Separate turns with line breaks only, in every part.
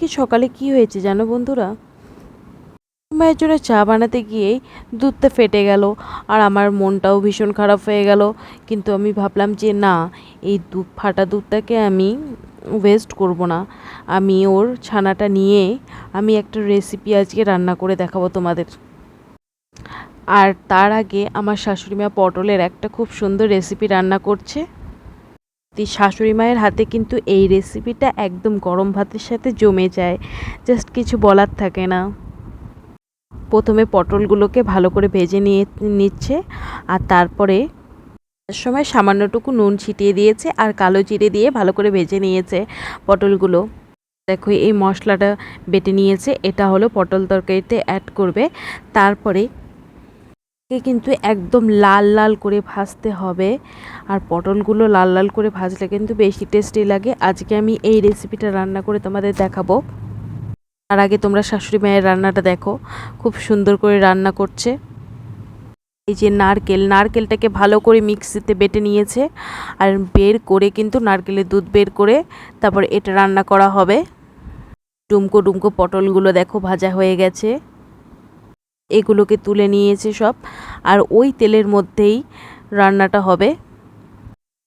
আজকে সকালে কি হয়েছে জানো বন্ধুরা? মায়ের জন্য চা বানাতে গিয়ে দুধটা ফেটে গেল আর আমার মনটাও ভীষণ খারাপ হয়ে গেল। কিন্তু আমি ভাবলাম যে না, এই দুধ ফাটা দুধটাকে আমি ওয়েস্ট করব না। আমি ওর ছানাটা নিয়ে আমি একটা রেসিপি আজকে রান্না করে দেখাবো তোমাদের। আর তার আগে আমার শাশুড়ি মা পটলের একটা খুব সুন্দর রেসিপি রান্না করছে। শাশুড়ি মায়ের হাতে কিন্তু এই রেসিপিটা একদম গরম ভাতের সাথে জমে যায়। জাস্ট কিছু বলার থাকে না। প্রথমে পটলগুলোকে ভালো করে ভেজে নিয়ে, নিচ্ছে আর তারপরে সময় সামান্যটুকু নুন ছিটিয়ে দিয়েছে আর কালো জিরে দিয়ে ভালো করে ভেজে নিয়েছে পটলগুলো। দেখো এই মশলাটা বেটে নিয়েছে। এটা হলো পটল তরকারিতে অ্যাড করবে। তারপরে কিন্তু একদম লাল লাল করে ভাজতে হবে। আর পটলগুলো লাল লাল করে ভাজলে কিন্তু বেশি টেস্টি লাগে। আজকে আমি এই রেসিপিটা রান্না করে তোমাদের দেখাবো। তার আগে তোমরা শাশুড়ি মায়ের রান্নাটা দেখো। খুব সুন্দর করে রান্না করছে। এই যে নারকেল, নারকেলটাকে ভালো করে মিক্সিতে বেটে নিয়েছে। আর বের করে কিন্তু নারকেলের দুধ বের করে তারপর এটা রান্না করা হবে। ডুমকো ডুমকো পটলগুলো দেখো ভাজা হয়ে গেছে। এগুলোকে তুলে নিয়েছে সব। আর ওই তেলের মধ্যেই রান্নাটা হবে।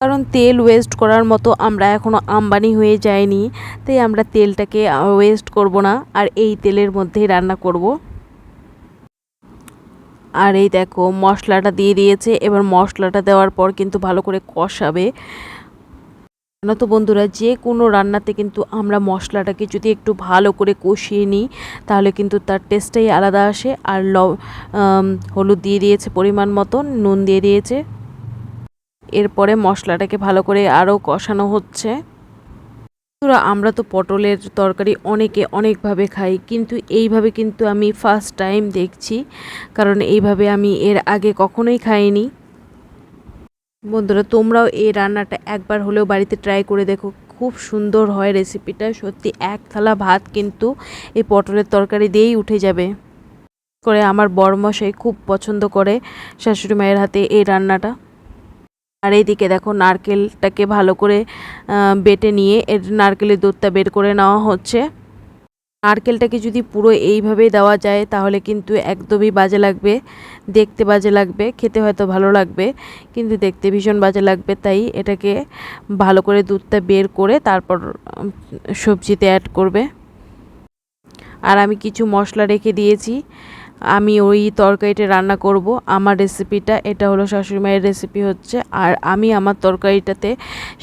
কারণ তেল ওয়েস্ট করার মতো আমরা এখনও আম্বানি হয়ে যায়নি তাই আমরা তেলটাকে ওয়েস্ট করব না। আর এই তেলের মধ্যেই রান্না করব। আর এই দেখো, মশলাটা দিয়ে দিয়েছে। এবার মশলাটা দেওয়ার পর কিন্তু ভালো করে কষাবে। জানো তো বন্ধুরা, যে কোনো রান্নাতে কিন্তু আমরা মশলাটাকে যদি একটু ভালো করে কষিয়ে নিই, তাহলে কিন্তু তার টেস্টটাই আলাদা আসে। আর ল হলুদ দিয়ে দিয়েছে পরিমাণ মতন, নুন দিয়ে দিয়েছে। এরপরে মশলাটাকে ভালো করে আরও কষানো হচ্ছে। বন্ধুরা, আমরা তো পটলের তরকারি অনেকে অনেকভাবে খাই, কিন্তু এইভাবে কিন্তু আমি ফার্স্ট টাইম দেখছি, কারণ এইভাবে আমি এর আগে কখনোই খাইনি। বন্ধুরা, তোমরাও এই রান্নাটা একবার হলেও বাড়িতে ট্রাই করে দেখো। খুব সুন্দর হয় রেসিপিটা সত্যি এক থালা ভাত কিন্তু এই পটলের তরকারি দিয়েই উঠে যাবে। করে আমার বড়মশাই খুব পছন্দ করে শাশুড়ি মায়ের হাতে এই রান্নাটা। আর এইদিকে দেখো, নারকেলটাকে ভালো করে বেটে নিয়ে এর নারকেলের দুধটা বের করে নেওয়া হচ্ছে। নারকেলটাকে যদি পুরো এইভাবেই দেওয়া যায়, তাহলে কিন্তু একদমই বাজে লাগবে। দেখতে বাজে লাগবে, খেতে হয়তো ভালো লাগবে, কিন্তু দেখতে ভীষণ বাজে লাগবে। তাই এটাকে ভালো করে দুধটা বের করে তারপর সবজিতে অ্যাড করবে। আর আমি কিছু মশলা রেখে দিয়েছি। আমি ওই তরকারিটা রান্না করব। আমার রেসিপিটা, এটা হলো শাশুড়ি মায়ের রেসিপি হচ্ছে। আর আমি আমার তরকারিটাতে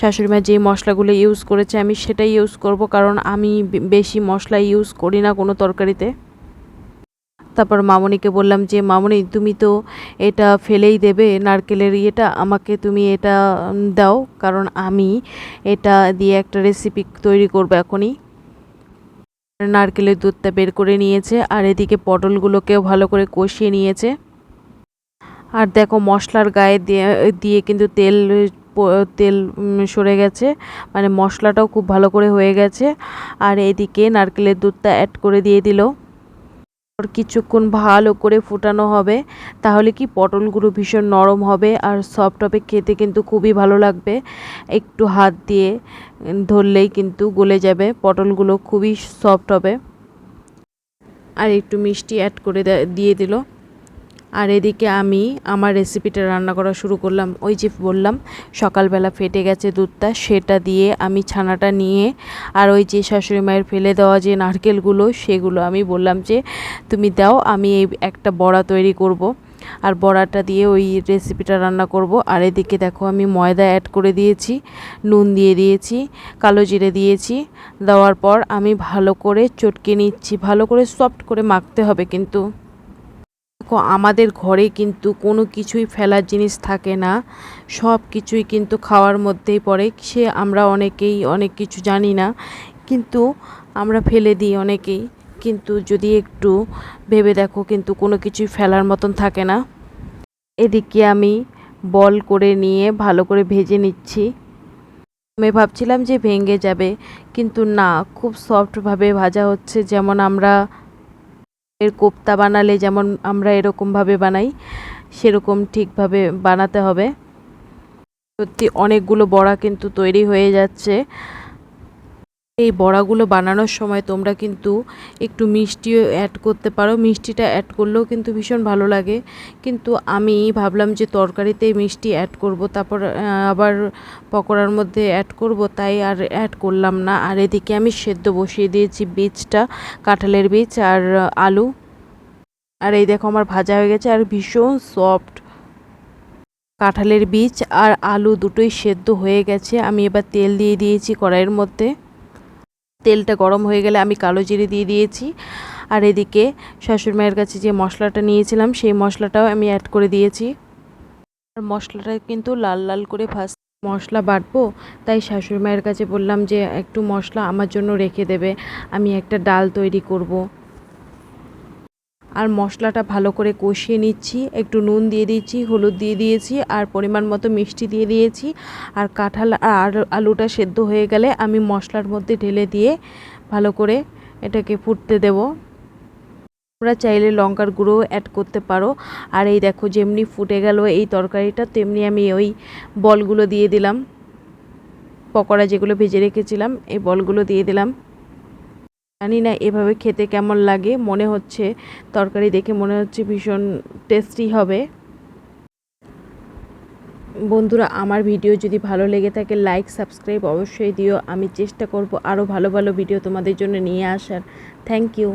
শাশুড়ি মা যে মশলাগুলো ইউজ করেছে, আমি সেটাই ইউজ করব কারণ আমি বেশি মশলা ইউজ করি না কোনো তরকারিতে। তারপর মামনিকে বললাম যে, মামনি, তুমি তো এটা ফেলেই দেবে নারকেলের ইয়েটা, আমাকে তুমি এটা দাও। কারণ আমি এটা দিয়ে একটা রেসিপি তৈরি করব এখনই। নারকেলের দুধটা বের করে নিয়েছে আর এদিকে পটলগুলোকেও ভালো করে কষিয়ে নিয়েছে। আর দেখো মশলার গায়ে দিয়ে কিন্তু তেল তেল সরে গেছে। মানে মশলাটাও খুব ভালো করে হয়ে গেছে। আর এদিকে নারকেলের দুধটা অ্যাড করে দিয়ে দিল। কিছুক্ষণ ভালো করে ফোটানো হবে, তাহলে কি পটলগুলো ভীষণ নরম হবে আর সফট হবে খেতে কিন্তু খুবই ভালো লাগবে। একটু হাত দিয়ে ধরলেই কিন্তু গলে যাবে পটলগুলো খুবই সফট হবে আর একটু মিষ্টি অ্যাড করে দিয়ে দিল। আর এদিকে আমি আমার রেসিপিটা রান্না করা শুরু করলাম। ওই যে বললাম, সকালবেলা ফেটে গেছে দুধটা, সেটা দিয়ে আমি ছানাটা নিয়ে আর ওই যে শাশুড়ি মায়ের ফেলে দেওয়া যে নারকেলগুলো, সেগুলো আমি বললাম যে, তুমি দাও, আমি এই একটা বড়া তৈরি করব। আর বড়াটা দিয়ে ওই রেসিপিটা রান্না করব। আর এদিকে দেখো, আমি ময়দা অ্যাড করে দিয়েছি, নুন দিয়ে দিয়েছি, কালো জিরে দিয়েছি। দেওয়ার পর আমি ভালো করে চটকে নিচ্ছি, ভালো করে সফট করে মাখতে হবে কিন্তু। দেখো, আমাদের ঘরে কিন্তু কোনো কিছুই ফেলার জিনিস থাকে না। সব কিছুই কিন্তু খাওয়ার মধ্যেই পড়ে। সে আমরা অনেকেই অনেক কিছু জানি না, কিন্তু আমরা ফেলে দিই অনেকেই। কিন্তু যদি একটু ভেবে দেখো, কিন্তু কোনো কিছুই ফেলার মতন থাকে না। এদিকে আমি বল করে নিয়ে ভালো করে ভেজে নিচ্ছি। আমি ভাবছিলাম যে ভেঙে যাবে, কিন্তু না, খুব সফটভাবে ভাজা হচ্ছে। যেমন আমরা এর কোপ্তা বানালে যেমন আমরা এরকমভাবে বানাই, সেরকম ঠিকভাবে বানাতে হবে। সত্যি অনেকগুলো বড়া কিন্তু তৈরি হয়ে যাচ্ছে। এই বড়াগুলো বানানোর সময় তোমরা কিন্তু একটু মিষ্টিও অ্যাড করতে পারো। মিষ্টিটা অ্যাড করলেও কিন্তু ভীষণ ভালো লাগে। কিন্তু আমি ভাবলাম যে তরকারিতে মিষ্টি অ্যাড করব, তারপর আবার পকোড়ার মধ্যে অ্যাড করব, তাই আর অ্যাড করলাম না। আর এদিকে আমি সেদ্ধ বসিয়ে দিয়েছি বীজটা, কাঁঠালের বীজ আর আলু। আর এই দেখো আমার ভাজা হয়ে গেছে আর ভীষণ সফট কাঁঠালের বীজ আর আলু দুটোই সেদ্ধ হয়ে গেছে। আমি এবার তেল দিয়ে দিয়েছি কড়াইয়ের মধ্যে। তেলটা গরম হয়ে গেলে আমি কালো জিরে দিয়ে দিয়েছি আর এদিকে শাশুড়ি মায়ের কাছে যে মশলাটা নিয়েছিলাম, সেই মশলাটাও আমি অ্যাড করে দিয়েছি আর মশলাটা কিন্তু লাল লাল করে ফার্স্ট মশলা বাটবো, তাই শাশুড়ি মায়ের কাছে বললাম যে একটু মশলা আমার জন্য রেখে দেবে, আমি একটা ডাল তৈরি করব। আর মশলাটা ভালো করে কষিয়ে নিচ্ছি। একটু নুন দিয়ে দিয়েছি, হলুদ দিয়ে দিয়েছি, আর পরিমাণ মতো মিষ্টি দিয়ে দিয়েছি। আর কাঁঠাল, আর আলুটা সেদ্ধ হয়ে গেলে আমি মশলার মধ্যে ঢেলে দিয়ে ভালো করে এটাকে ফুটতে দেবো। তোমরা চাইলে লঙ্কার গুঁড়োও অ্যাড করতে পারো। আর এই দেখো যেমনি ফুটে গেল এই তরকারিটা, তেমনি আমি ওই বলগুলো দিয়ে দিলাম। পকোড়া যেগুলো ভেজে রেখেছিলাম, এই বলগুলো দিয়ে দিলাম। জানি না এভাবে খেতে কেমন লাগে, মনে হচ্ছে তরকারি দেখে মনে হচ্ছে ভীষণ টেস্টি হবে। বন্ধুরা, আমার ভিডিও যদি ভালো লেগে থাকে লাইক সাবস্ক্রাইব অবশ্যই দিও। আমি চেষ্টা করব আরও ভালো ভালো ভিডিও তোমাদের জন্য নিয়ে আসার। Thank you